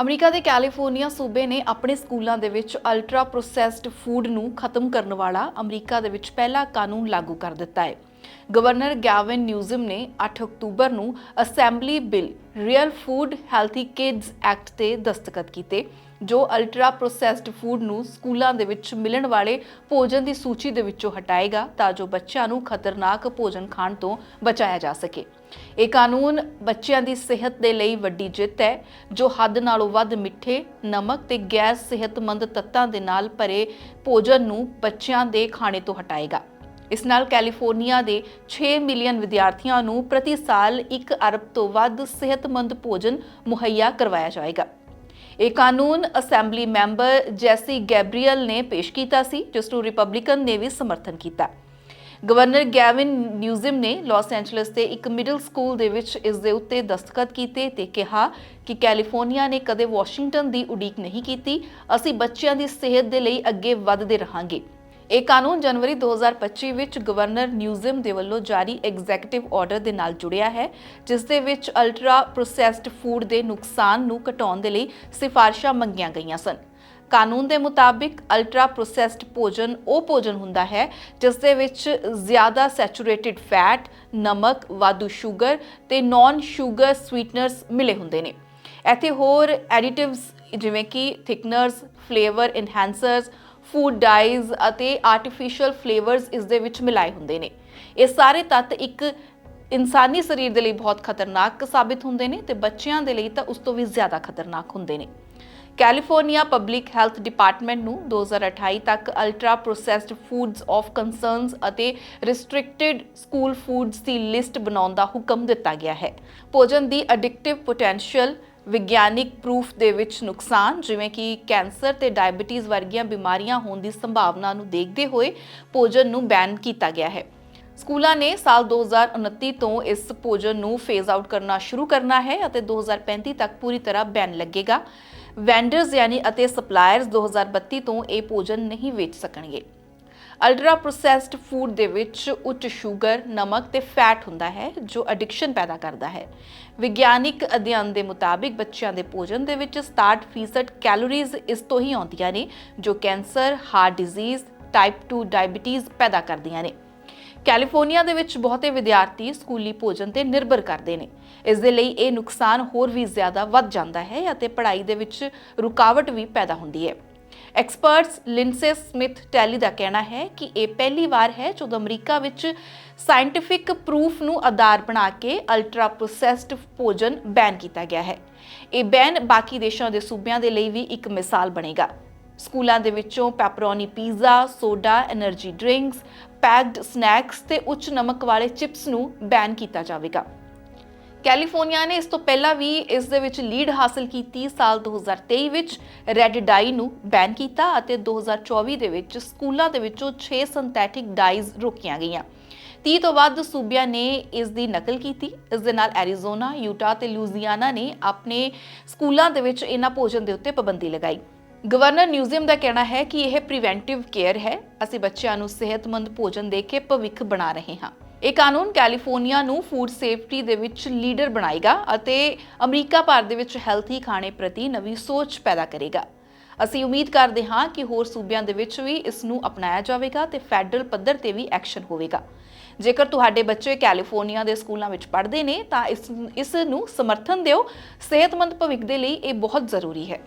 America ਦੇ California ਸੂਬੇ ਨੇ ਆਪਣੇ ਸਕੂਲਾਂ ਦੇ ਵਿੱਚ ਅਲਟਰਾ ਪ੍ਰੋਸੈਸਡ ਫੂਡ ਨੂੰ ਖਤਮ ਕਰਨ ਵਾਲਾ ਅਮਰੀਕਾ ਦੇ ਵਿੱਚ ਪਹਿਲਾ ਕਾਨੂੰਨ ਲਾਗੂ ਕਰ ਦਿੱਤਾ ਹੈ। ਗਵਰਨਰ ਗੈਵਿਨ ਨਿਊਜ਼ਮ ਨੇ 8 ਅਕਤੂਬਰ ਨੂੰ assembly bill real food healthy kids act ਤੇ ਦਸਤਖਤ ਕੀਤੇ, ਜੋ ਅਲਟਰਾ ਪ੍ਰੋਸੈਸਡ ਫੂਡ ਨੂੰ ਸਕੂਲਾਂ ਦੇ ਵਿੱਚ ਮਿਲਣ ਵਾਲੇ ਭੋਜਨ ਦੀ ਸੂਚੀ ਦੇ ਵਿੱਚੋਂ ਹਟਾਏਗਾ ਤਾਂ ਜੋ ਬੱਚਿਆਂ ਨੂੰ ਖਤਰਨਾਕ ਭੋਜਨ ਖਾਣ ਤੋਂ ਬਚਾਇਆ ਜਾ ਸਕੇ। ਇਹ ਕਾਨੂੰਨ ਬੱਚਿਆਂ ਦੀ ਸਿਹਤ ਦੇ ਲਈ ਵੱਡੀ ਜਿੱਤ ਹੈ, ਜੋ ਹੱਦ ਨਾਲੋਂ ਵੱਧ ਮਿੱਠੇ, ਨਮਕ ਤੇ ਗੈਰ ਸਿਹਤਮੰਦ ਤੱਤਾਂ ਦੇ ਨਾਲ ਭਰੇ ਭੋਜਨ ਨੂੰ ਬੱਚਿਆਂ ਦੇ ਖਾਣੇ ਤੋਂ ਹਟਾਏਗਾ। ਇਸ ਨਾਲ ਕੈਲੀਫੋਰਨੀਆ ਦੇ 6 ਮਿਲੀਅਨ ਵਿਦਿਆਰਥੀਆਂ ਨੂੰ ਪ੍ਰਤੀ ਸਾਲ 1 ਅਰਬ ਤੋਂ ਵੱਧ ਸਿਹਤਮੰਦ ਭੋਜਨ ਮੁਹੱਈਆ ਕਰਵਾਇਆ ਜਾਏਗਾ। ਇਹ ਕਾਨੂੰਨ ਅਸੈਂਬਲੀ ਮੈਂਬਰ ਜੈਸੀ ਗੈਬਰੀਅਲ ਨੇ ਪੇਸ਼ ਕੀਤਾ ਸੀ, ਜਿਸ ਨੂੰ ਰਿਪਬਲਿਕਨ ਨੇ ਵੀ ਸਮਰਥਨ ਕੀਤਾ। ਗਵਰਨਰ ਗੈਵਿਨ ਨਿਊਜ਼ਿਮ ਨੇ ਲਾਸ ਐਂਜਲਸ ਦੇ ਇੱਕ ਮਿਡਲ ਸਕੂਲ ਦੇ ਵਿੱਚ ਇਸ ਦੇ ਉੱਤੇ ਦਸਤਖਤ ਕੀਤੇ ਤੇ ਕਿਹਾ ਕਿ ਕੈਲੀਫੋਰਨੀਆ ਨੇ ਕਦੇ ਵਾਸ਼ਿੰਗਟਨ ਦੀ ਉਡੀਕ ਨਹੀਂ ਕੀਤੀ। ਅਸੀਂ ਬੱਚਿਆਂ ਦੀ ਸਿਹਤ ਦੇ ਲਈ ਅੱਗੇ ਵਧਦੇ ਰਹਾਂਗੇ। ਇਹ ਕਾਨੂੰਨ ਜਨਵਰੀ 2025 ਵਿੱਚ ਗਵਰਨਰ ਨਿਊਜ਼ਮ ਦੇ ਵੱਲੋਂ ਜਾਰੀ ਐਗਜ਼ੈਕਟਿਵ ਆਰਡਰ ਦੇ ਨਾਲ ਜੁੜਿਆ ਹੈ, ਜਿਸ ਦੇ ਵਿੱਚ ਅਲਟਰਾ ਪ੍ਰੋਸੈਸਡ ਫੂਡ ਦੇ ਨੁਕਸਾਨ ਨੂੰ ਘਟਾਉਣ ਦੇ ਲਈ ਸਿਫਾਰਸ਼ਾਂ ਮੰਗੀਆਂ ਗਈਆਂ ਸਨ। ਕਾਨੂੰਨ ਦੇ ਮੁਤਾਬਿਕ ਅਲਟਰਾ ਪ੍ਰੋਸੈਸਡ ਭੋਜਨ ਉਹ ਭੋਜਨ ਹੁੰਦਾ ਹੈ, ਜਿਸ ਦੇ ਵਿੱਚ ਜ਼ਿਆਦਾ ਸੈਚੂਰੇਟਿਡ ਫੈਟ ਨਮਕ, ਵਾਧੂ ਸ਼ੂਗਰ ਤੇ ਨਾਨ ਸ਼ੂਗਰ ਸਵੀਟਨਰਸ ਮਿਲੇ ਹੁੰਦੇ ਨੇ। ਇੱਥੇ ਹੋਰ ਐਡੀਟਿਵਸ ਜਿਵੇਂ ਕਿ thickeners flavour enhancers food dyes ਅਤੇ ਆਰਟੀਫੀਸ਼ੀਅਲ ਫਲੇਵਰਸ ਇਸ ਦੇ ਵਿੱਚ ਮਿਲਾਏ ਹੁੰਦੇ ਨੇ। ਇਹ ਸਾਰੇ ਤੱਤ ਇੱਕ ਇਨਸਾਨੀ ਸਰੀਰ ਦੇ ਲਈ ਬਹੁਤ ਖਤਰਨਾਕ ਸਾਬਿਤ ਹੁੰਦੇ ਨੇ ਤੇ ਬੱਚਿਆਂ ਦੇ ਲਈ ਤਾਂ ਉਸ ਤੋਂ ਵੀ ਜ਼ਿਆਦਾ ਖਤਰਨਾਕ ਹੁੰਦੇ ਨੇ। ਕੈਲੀਫੋਰਨੀਆ ਪਬਲਿਕ ਹੈਲਥ ਡਿਪਾਰਟਮੈਂਟ ਨੂੰ 2028 ਤੱਕ ultra processed foods of concerns ਅਤੇ ਰਿਸਟ੍ਰਿਕਟਿਡ ਸਕੂਲ ਫੂਡਸ ਦੀ ਲਿਸਟ ਬਣਾਉਣ ਦਾ ਹੁਕਮ ਦਿੱਤਾ ਗਿਆ ਹੈ। ਭੋਜਨ ਦੀ ਐਡਿਕਟਿਵ ਪੋਟੈਂਸ਼ੀਅਲ ਵਿਗਿਆਨਿਕ ਪ੍ਰੂਫ ਦੇ ਵਿੱਚ ਨੁਕਸਾਨ, ਜਿਵੇਂ ਕਿ ਕੈਂਸਰ ਤੇ ਡਾਇਬੀਟੀਜ਼ ਵਰਗੀਆਂ ਬਿਮਾਰੀਆਂ ਹੋਣ ਦੀ ਸੰਭਾਵਨਾ ਨੂੰ ਦੇਖਦੇ ਹੋਏ ਭੋਜਨ ਨੂੰ ਬੈਨ ਕੀਤਾ ਗਿਆ ਹੈ। ਸਕੂਲਾਂ ਨੇ ਸਾਲ 2029 ਤੋਂ ਇਸ ਭੋਜਨ ਨੂੰ ਫੇਜ਼ ਆਊਟ ਕਰਨਾ ਸ਼ੁਰੂ ਕਰਨਾ ਹੈ ਅਤੇ 2035 ਤੱਕ ਪੂਰੀ ਤਰ੍ਹਾਂ ਬੈਨ ਲੱਗੇਗਾ। ਵੈਂਡਰਸ ਯਾਨੀ ਅਤੇ ਸਪਲਾਇਰਸ 2032 ਤੋਂ ਇਹ ਭੋਜਨ ਨਹੀਂ ਵੇਚ ਸਕਣਗੇ। ਅਲਟਰਾ ਪ੍ਰੋਸੈਸਡ ਫੂਡ ਦੇ ਵਿੱਚ ਉੱਚ ਸ਼ੂਗਰ ਨਮਕ ਤੇ ਫੈਟ ਹੁੰਦਾ ਹੈ, ਜੋ ਐਡਿਕਸ਼ਨ ਪੈਦਾ ਕਰਦਾ ਹੈ। ਵਿਗਿਆਨਿਕ ਅਧਿਐਨ ਦੇ ਮੁਤਾਬਿਕ ਬੱਚਿਆਂ ਦੇ ਭੋਜਨ ਦੇ ਵਿੱਚ 67% ਕੈਲੋਰੀਜ਼ ਇਸ ਤੋਂ ਹੀ ਆਉਂਦੀਆਂ ਨੇ, ਜੋ cancer heart disease type 2 diabetes ਪੈਦਾ ਕਰਦੀਆਂ ਨੇ। ਕੈਲੀਫੋਰਨੀਆ ਦੇ ਵਿੱਚ ਬਹੁਤੇ ਵਿਦਿਆਰਥੀ ਸਕੂਲੀ ਭੋਜਨ ਤੇ ਨਿਰਭਰ ਕਰਦੇ ਨੇ। ਇਸ ਦੇ ਲਈ ਇਹ ਨੁਕਸਾਨ ਹੋਰ ਵੀ ਜ਼ਿਆਦਾ ਵੱਧ ਜਾਂਦਾ ਹੈ ਅਤੇ ਪੜ੍ਹਾਈ ਦੇ ਵਿੱਚ ਰੁਕਾਵਟ ਵੀ ਪੈਦਾ ਹੁੰਦੀ ਹੈ। ਐਕਸਪਰਟਸ ਲਿੰਸੇ ਸਮਿਥ ਟੈਲੀ ਦਾ ਕਹਿਣਾ ਹੈ ਕਿ ਇਹ ਪਹਿਲੀ ਵਾਰ ਹੈ ਜਦੋਂ ਅਮਰੀਕਾ ਵਿੱਚ ਸਾਇੰਟਿਫਿਕ ਪ੍ਰੂਫ ਨੂੰ ਆਧਾਰ ਬਣਾ ਕੇ ਅਲਟਰਾ ਪ੍ਰੋਸੈਸਡ ਭੋਜਨ ਬੈਨ ਕੀਤਾ ਗਿਆ ਹੈ। ਇਹ ਬੈਨ ਬਾਕੀ ਦੇਸ਼ਾਂ ਦੇ ਸੂਬਿਆਂ ਦੇ ਲਈ ਵੀ ਇੱਕ ਮਿਸਾਲ ਬਣੇਗਾ। ਸਕੂਲਾਂ ਦੇ ਵਿੱਚੋਂ pepperoni pizza, soda, energy drinks, packed snacks ਤੇ ਉੱਚ ਨਮਕ ਵਾਲੇ ਚਿਪਸ ਨੂੰ ਬੈਨ ਕੀਤਾ ਜਾਵੇਗਾ। ਕੈਲੀਫੋਰਨੀਆ ਨੇ ਇਸ ਤੋਂ ਪਹਿਲਾਂ ਵੀ ਇਸ ਦੇ ਵਿੱਚ ਲੀਡ ਹਾਸਲ ਕੀਤੀ। ਸਾਲ 2023 ਵਿੱਚ ਰੈੱਡ ਡਾਈ ਨੂੰ ਬੈਨ ਕੀਤਾ ਅਤੇ 2024 ਦੇ ਵਿੱਚ ਸਕੂਲਾਂ ਦੇ ਵਿੱਚੋਂ 6 ਸਿੰਥੈਟਿਕ ਡਾਈਜ਼ ਰੋਕੀਆਂ ਗਈਆਂ। 30 ਤੋਂ ਵੱਧ ਸੂਬਿਆਂ ਨੇ ਇਸ ਦੀ ਨਕਲ ਕੀਤੀ। ਇਸ ਦੇ ਨਾਲ ਐਰੀਜ਼ੋਨਾ, ਯੂਟਾ ਤੇ ਲੂਜ਼ੀਆਨਾ ਨੇ ਆਪਣੇ ਸਕੂਲਾਂ ਦੇ ਵਿੱਚ ਇਹਨਾਂ ਭੋਜਨ ਦੇ ਉੱਤੇ ਪਾਬੰਦੀ ਲਗਾਈ। ਗਵਰਨਰ ਨਿਊਜ਼ੀਅਮ ਦਾ ਕਹਿਣਾ ਹੈ ਕਿ ਇਹ ਪ੍ਰੀਵੈਂਟਿਵ ਕੇਅਰ ਹੈ। ਅਸੀਂ ਬੱਚਿਆਂ ਨੂੰ ਸਿਹਤਮੰਦ ਭੋਜਨ ਦੇ ਕੇ ਭਵਿੱਖ ਬਣਾ ਰਹੇ ਹਾਂ। ਇਹ ਕਾਨੂੰਨ ਕੈਲੀਫੋਰਨੀਆ ਨੂੰ ਫੂਡ ਸੇਫਟੀ ਦੇ ਵਿੱਚ ਲੀਡਰ ਬਣਾਏਗਾ ਅਤੇ ਅਮਰੀਕਾ ਭਰ ਦੇ ਵਿੱਚ ਹੈਲਥੀ ਖਾਣੇ ਪ੍ਰਤੀ ਨਵੀਂ ਸੋਚ ਪੈਦਾ ਕਰੇਗਾ। ਅਸੀਂ ਉਮੀਦ ਕਰਦੇ ਹਾਂ ਕਿ ਹੋਰ ਸੂਬਿਆਂ ਦੇ ਵਿੱਚ ਵੀ ਇਸ ਨੂੰ ਅਪਣਾਇਆ ਜਾਵੇਗਾ ਤੇ ਫੈਡਰਲ ਪੱਧਰ ਤੇ ਵੀ ਐਕਸ਼ਨ ਹੋਵੇਗਾ। ਜੇਕਰ ਤੁਹਾਡੇ ਬੱਚੇ ਕੈਲੀਫੋਰਨੀਆ ਦੇ ਸਕੂਲਾਂ ਵਿੱਚ ਪੜ੍ਹਦੇ ਨੇ, ਤਾਂ ਇਸ ਇਸ ਨੂੰ ਸਮਰਥਨ ਦਿਓ। ਸਿਹਤਮੰਦ ਭਵਿੱਖ ਦੇ ਲਈ ਇਹ ਬਹੁਤ ਜ਼ਰੂਰੀ ਹੈ।